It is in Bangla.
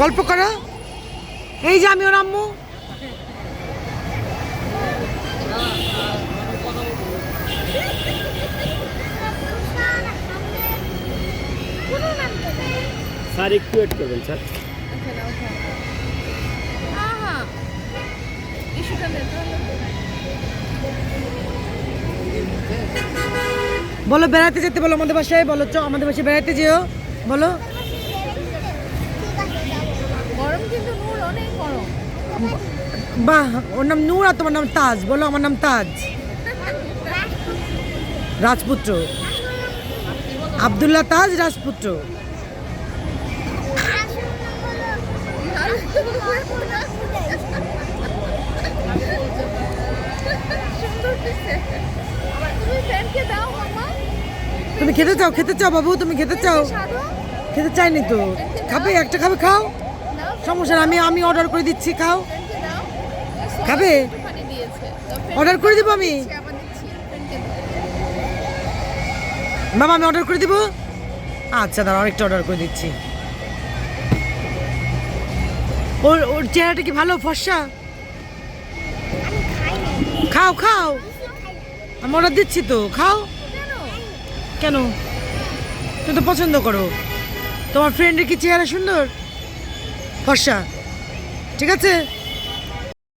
গল্প করো? এই যে আমি ওর আম্মু। স্যার একটু ওয়েট করবেন স্যার। বলো বেড়াতে যেতে বলো আমাদের বাসায় বলো চ আমাদের বাসায় বেড়াতে যেও বলো। বাহ ওর নাম নূর আর তোমার নাম তাজ বলো আমার নাম তাজ। রাজপুত্র। আবদুল্লাহ তাজ রাজপুত্র। তুমি খেতে চাও খেতে চাও বাবু তুমি খেতে চাও। খেতে চাইনি তো। খাবে একটা খাবে খাও। সমস্যা আমি আমি অর্ডার করে দিচ্ছি, খাও। খাবে? অর্ডার করে দিব আমি? বাবা আমি অর্ডার করে দিব? আচ্ছা দাঁড়াও, আরেকটা অর্ডার করে দিচ্ছি। ওর ওর চেহারাটা কি ভালো, ফর্সা? খাও খাও। আমি অর্ডার দিচ্ছি তো, খাও। কেন? তুমি তো পছন্দ করো। তোমার ফ্রেন্ডের কি চেহারা সুন্দর? ফর্সা। ঠিক আছে?